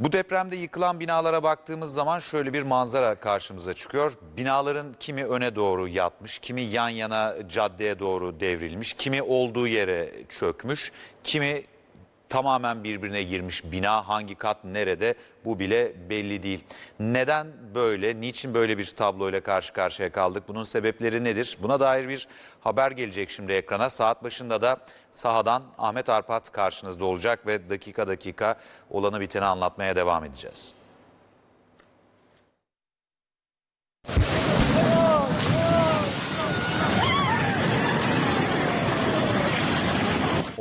Bu depremde yıkılan binalara baktığımız zaman şöyle bir manzara karşımıza çıkıyor. Binaların kimi öne doğru yatmış, kimi yan yana caddeye doğru devrilmiş, kimi olduğu yere çökmüş, kimi tamamen birbirine girmiş bina hangi kat nerede bu bile belli değil. Neden böyle, niçin böyle bir tabloyla karşı karşıya kaldık, bunun sebepleri nedir? Buna dair bir haber gelecek şimdi ekrana. Saat başında da sahadan Ahmet Arpat karşınızda olacak ve dakika dakika olanı biteni anlatmaya devam edeceğiz.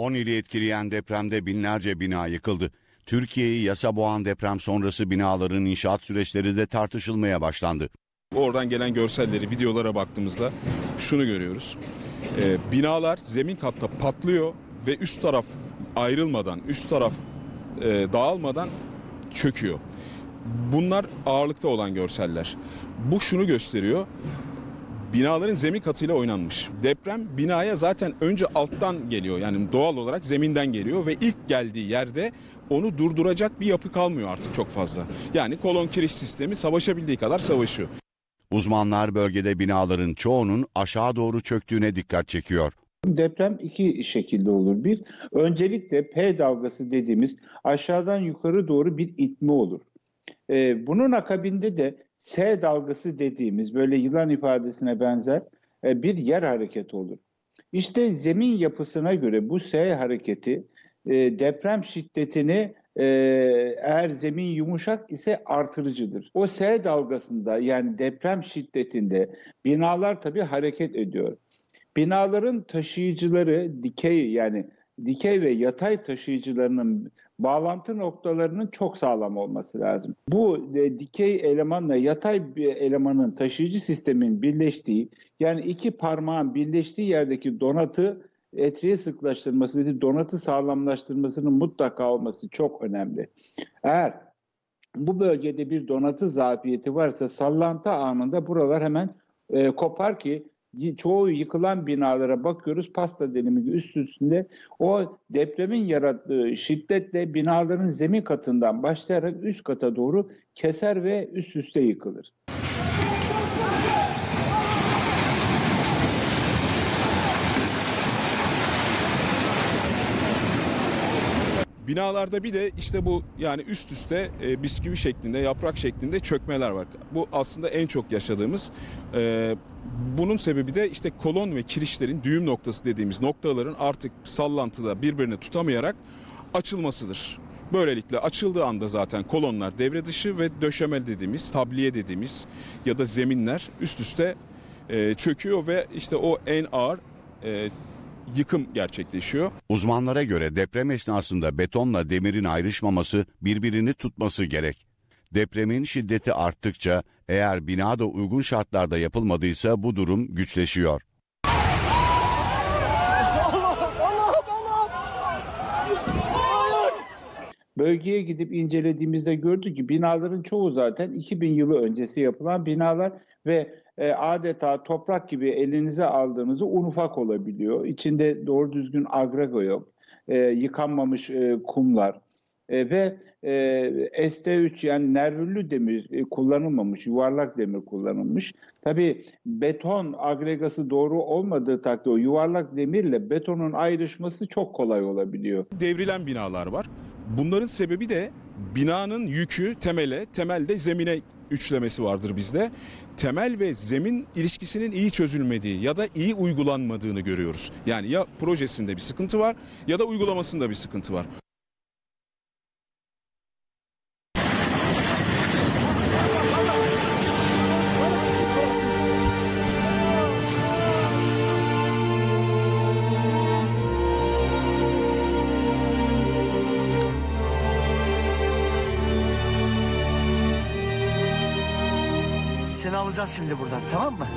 On ili etkileyen depremde binlerce bina yıkıldı. Türkiye'yi yasa boğan deprem sonrası binaların inşaat süreçleri de tartışılmaya başlandı. Oradan gelen görselleri, videolara baktığımızda şunu görüyoruz. Ee, binalar zemin katta patlıyor ve üst taraf ayrılmadan, üst taraf e, dağılmadan çöküyor. Bunlar ağırlıkta olan görseller. Bu şunu gösteriyor. Binaların zemin katıyla oynanmış. Deprem binaya zaten önce alttan geliyor. Yani doğal olarak zeminden geliyor ve ilk geldiği yerde onu durduracak bir yapı kalmıyor artık çok fazla. Yani kolon kiriş sistemi savaşabildiği kadar savaşıyor. Uzmanlar bölgede binaların çoğunun aşağı doğru çöktüğüne dikkat çekiyor. Deprem iki şekilde olur. Bir, öncelikle P dalgası dediğimiz aşağıdan yukarı doğru bir itme olur. Ee, bunun akabinde de S dalgası dediğimiz böyle yılan ifadesine benzer e, bir yer hareketi olur. İşte zemin yapısına göre bu S hareketi e, deprem şiddetini e, eğer zemin yumuşak ise artırıcıdır. O S dalgasında yani deprem şiddetinde binalar tabii hareket ediyor. Binaların taşıyıcıları dikey yani dikey ve yatay taşıyıcılarının bağlantı noktalarının çok sağlam olması lazım. Bu e, dikey elemanla yatay bir elemanın taşıyıcı sistemin birleştiği yani iki parmağın birleştiği yerdeki donatı etriye sıklaştırması, donatı sağlamlaştırmasının mutlaka olması çok önemli. Eğer bu bölgede bir donatı zafiyeti varsa sallantı anında buralar hemen e, kopar ki çoğu yıkılan binalara bakıyoruz pasta dilimi üst üstünde o depremin yarattığı şiddetle binaların zemin katından başlayarak üst kata doğru keser ve üst üste yıkılır. Binalarda bir de işte bu yani üst üste e, bisküvi şeklinde, yaprak şeklinde çökmeler var. Bu aslında en çok yaşadığımız. E, bunun sebebi de işte kolon ve kirişlerin düğüm noktası dediğimiz noktaların artık sallantıda birbirini tutamayarak açılmasıdır. Böylelikle açıldığı anda zaten kolonlar devre dışı ve döşemel dediğimiz, tabliye dediğimiz ya da zeminler üst üste e, çöküyor ve işte o en ağır e, yıkım gerçekleşiyor. Uzmanlara göre deprem esnasında betonla demirin ayrışmaması, birbirini tutması gerek. Depremin şiddeti arttıkça eğer bina da uygun şartlarda yapılmadıysa bu durum güçleşiyor. Bölgeye gidip incelediğimizde gördük ki binaların çoğu zaten 2000 yılı öncesi yapılan binalar ve e, adeta toprak gibi elinize aldığınızda un ufak olabiliyor. İçinde doğru düzgün agrego yok. E, yıkanmamış e, kumlar e, ve e, ST3 yani nervüllü demir e, kullanılmamış, yuvarlak demir kullanılmış. Tabii beton agregası doğru olmadığı takdirde o yuvarlak demirle betonun ayrışması çok kolay olabiliyor. devrilen binalar var. Bunların sebebi de binanın yükü temele, temelde zemine üçlemesi vardır bizde. Temel ve zemin ilişkisinin iyi çözülmediği ya da iyi uygulanmadığını görüyoruz. Yani ya projesinde bir sıkıntı var ya da uygulamasında bir sıkıntı var. Seni alacağız şimdi buradan tamam mı?